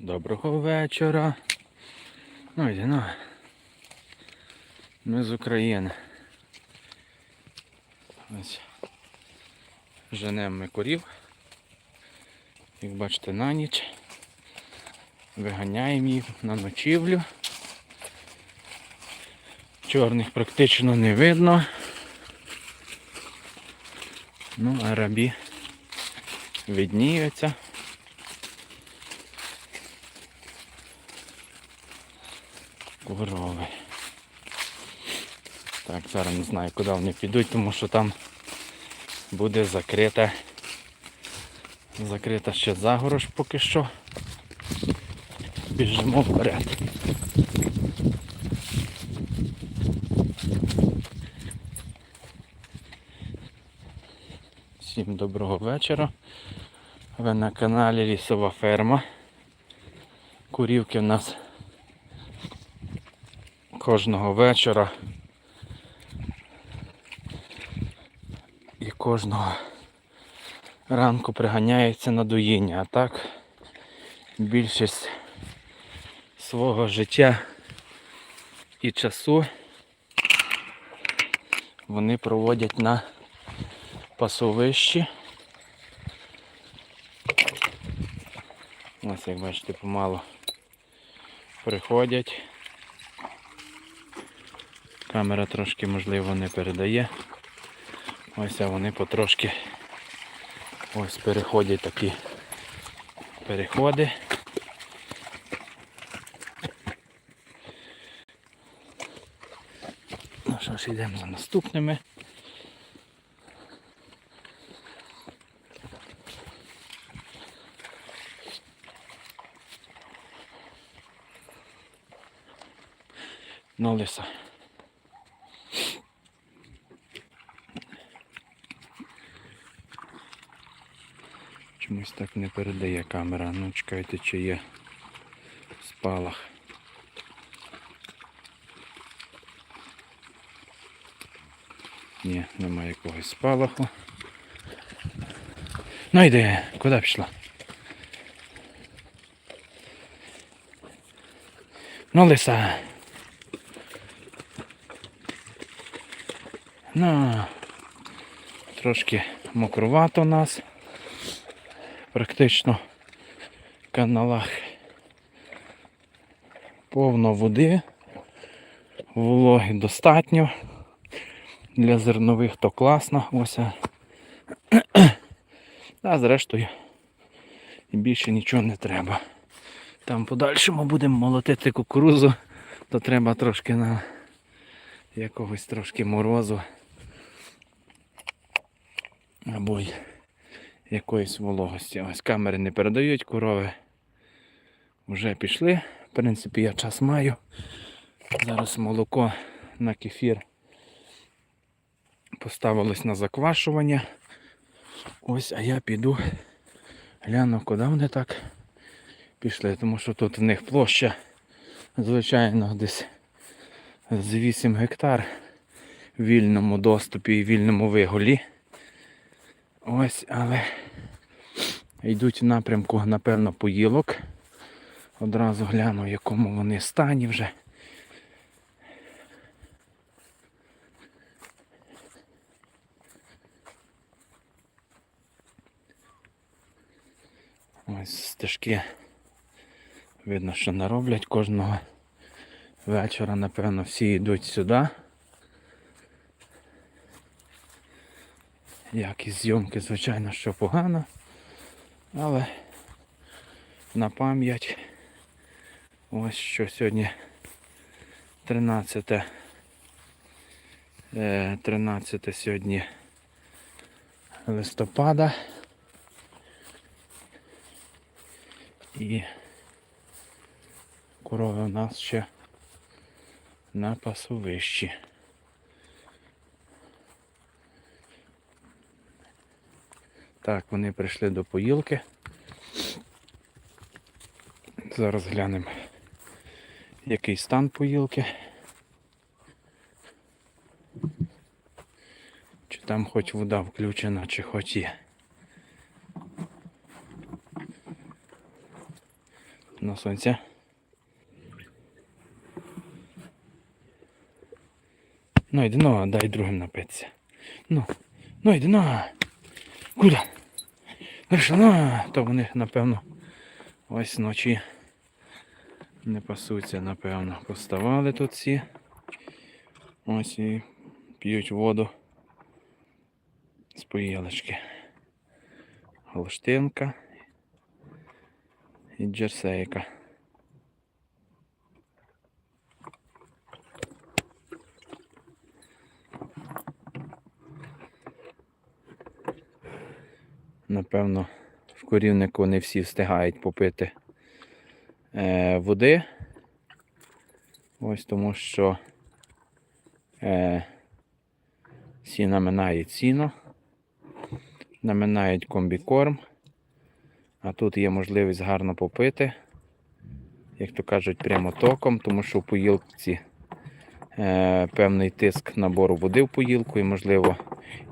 Доброго вечора. Ну йди, ну. Ми з України. Ось. Женемо ми корів. Як бачите, на ніч. Виганяємо їх на ночівлю. Чорних практично не видно. Ну, а рабі видніються. Корови. Так, зараз не знаю, куди вони підуть, тому що там буде закрита. Закрита ще загорож поки що. Біжимо вперед. Всім доброго вечора. Ви на каналі Лісова Ферма. Курівки в нас кожного вечора і кожного ранку приганяється на доїння. А так більшість свого життя і часу вони проводять на пасовищі. Ось як бачите, помало приходять. Камера трошки можливо не передає. Ось а вони потрошки ось переходять такі переходи. Ну що ж, йдемо за наступними. Ну, лиса. Чомусь так не передає камера. Ну чекайте, чи є спалах. Ні, немає якогось спалаху. Ну йди, куди пішла? Ну, лиса. Ну, трошки мокрувато у нас. Практично каналах повно води, вологи достатньо. Для зернових то класно. Ось. а. Зрештою і більше нічого не треба. Там подальшому будемо молотити кукурузу, то треба трошки на якогось трошки морозу. Або й якоїсь вологості. Ось камери не передають корови. Вже пішли. В принципі, я час маю. Зараз молоко на кефір поставилось на заквашування. Ось, а я піду гляну, куди вони так пішли, тому що тут в них площа, звичайно, десь з 8 гектар в вільному доступі і вільному виголі. Ось, але йдуть в напрямку, напевно, поїлок. Одразу гляну, в якому вони стані вже. Ось стежки. Видно, що нароблять кожного вечора, напевно, всі йдуть сюди. Якість зйомки, звичайно, що погано, але на пам'ять ось що сьогодні 13 е, 13 сьогодні листопада і корови у нас ще на пасовищі. Так, вони прийшли до поїлки. Зараз глянемо, який стан поїлки. Чи там хоч вода включена, чи хоч є. на сонце. Ну, йди на, дай другим напитися. Ну, ну йди на. Куди? Вийшла, то вони, напевно, ось вночі не пасуться, напевно. Поставали тут всі. Ось і п'ють воду з поїлочки. Голштинка і джерсейка. Напевно, в корівнику не всі встигають попити е, води. Ось тому що е, всі наминають сіно, наминають комбікорм, а тут є можливість гарно попити, як то кажуть, прямо током, тому що в поїлці е, певний тиск набору води в поїлку і, можливо,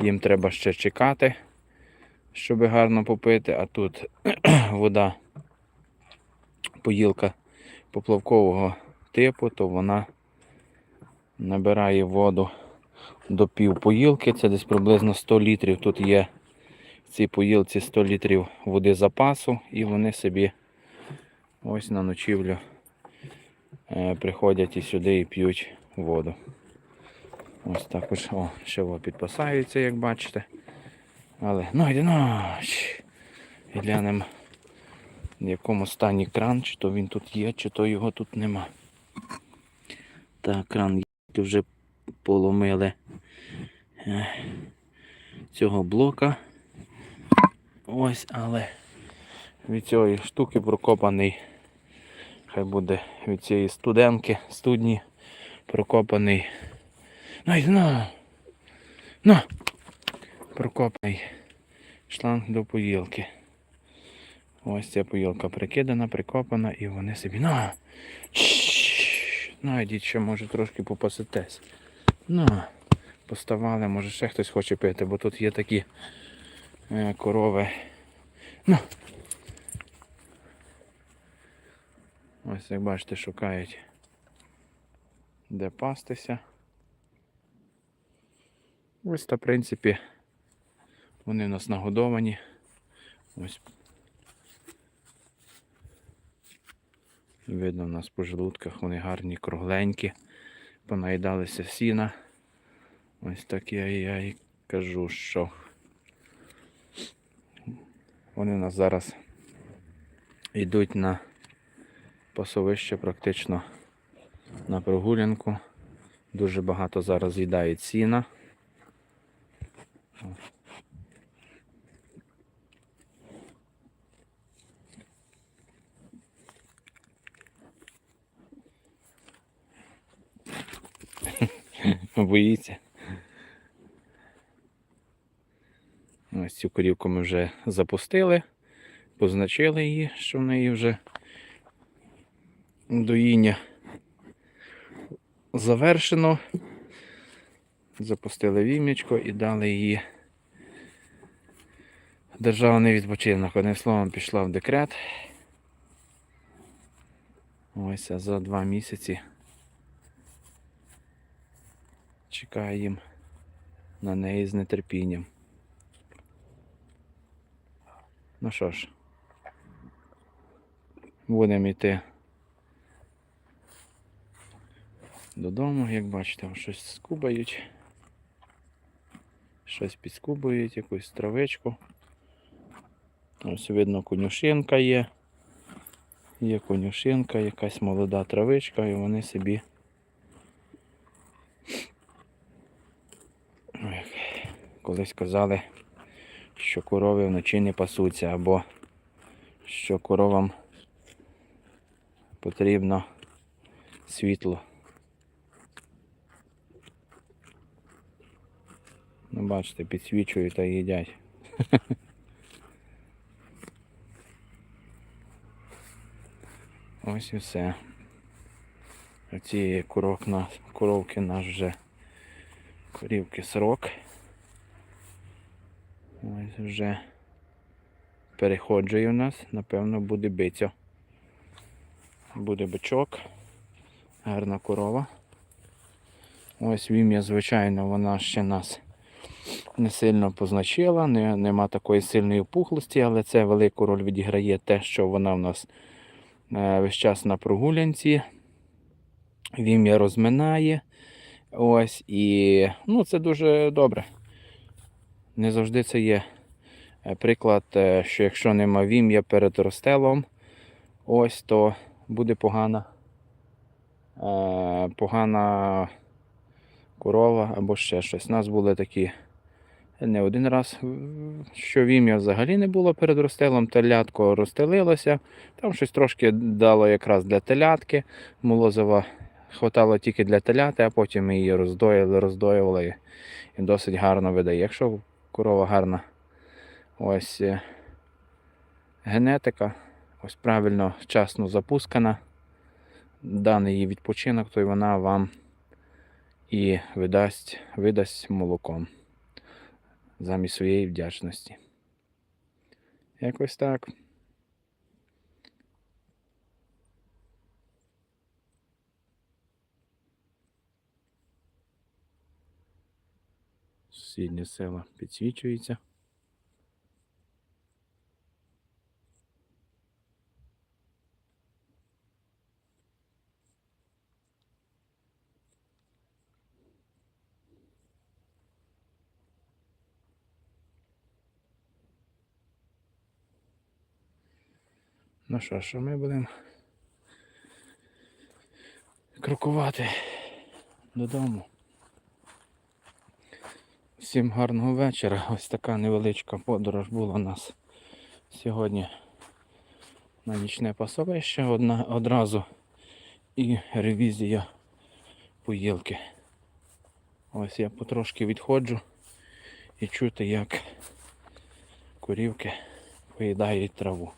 їм треба ще чекати, щоб гарно попити, а тут вода поїлка поплавкового типу, то вона набирає воду до пів поїлки. Це десь приблизно 100 літрів. Тут є в цій поїлці 100 літрів води запасу, і вони собі ось на ночівлю е, приходять і сюди і п'ють воду. Ось також о, ще підпасаються, як бачите. Але ну йди ну, і глянемо в якому стані кран, чи то він тут є, чи то його тут нема. Так, кран вже поломили е, цього блока. Ось, але від цієї штуки прокопаний. Хай буде від цієї студенки, студні прокопаний. Ну, йди на. Прокопаний шланг до поїлки. Ось ця поїлка прикидана, прикопана і вони собі. Чш, ну ще може трошки попаситесь. Ну, поставали, може ще хтось хоче пити, бо тут є такі е, корови. Ну. Ось як бачите, шукають де пастися. Ось та в принципі вони в нас нагодовані. Ось Видно, в нас по желудках вони гарні, кругленькі, понаїдалися сіна. Ось так я, я і кажу, що вони у нас зараз йдуть на пасовище практично на прогулянку. Дуже багато зараз їдають сіна. Боїться. Ось цю корівку ми вже запустили, позначили її, що в неї вже доїння завершено. Запустили вім'ячко і дали її державний відпочинок. Одним словом, пішла в декрет. Ось а за два місяці чекаємо на неї з нетерпінням. Ну що ж, будемо йти додому, як бачите, щось скубають. Щось підскубують, якусь травичку. Ось видно конюшинка є. Є конюшинка, якась молода травичка, і вони собі колись казали, що корови вночі не пасуться, або що коровам потрібно світло. Ну, бачите, підсвічують та їдять. Ось і все. Оці коровки наш вже корівки срок. Ось вже переходжує у нас, напевно, буде биця. буде бичок, гарна корова. Ось вім'я, звичайно, вона ще нас не сильно позначила, не, нема такої сильної опухлості, але це велику роль відіграє те, що вона в нас е, весь час на прогулянці. Вім'я розминає. Ось і ну, це дуже добре. Не завжди це є е, приклад, е, що якщо нема вім'я перед ростелом, ось то буде погана, е, погана корова або ще щось. У нас були такі не один раз, що вім'я взагалі не було перед ростелом, телятко розстелилося. Там щось трошки дало якраз для телятки. Молозива хватало тільки для теляти, а потім її роздоїли, роздоювали і досить гарно видає. Якщо корова гарна, ось е, генетика, ось правильно, вчасно запускана, даний її відпочинок, то й вона вам і видасть, видасть молоком замість своєї вдячності. Якось так. Сусіднє село підсвічується. Ну що, що ми будемо крокувати додому. Всім гарного вечора. Ось така невеличка подорож була у нас сьогодні на нічне пасовище одна, одразу і ревізія поїлки. Ось я потрошки відходжу і чути, як корівки поїдають траву.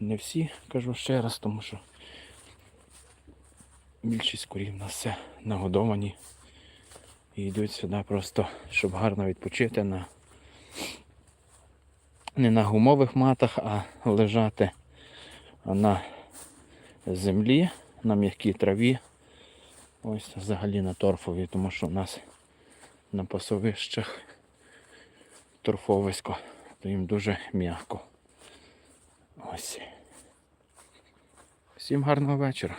Не всі, кажу ще раз, тому що більшість корів у нас все нагодовані. І йдуть сюди просто, щоб гарно відпочити на не на гумових матах, а лежати на землі, на м'якій траві. Ось взагалі на торфовій, тому що у нас на пасовищах торфовисько, то їм дуже м'яко. Ось. Всім гарного вечора.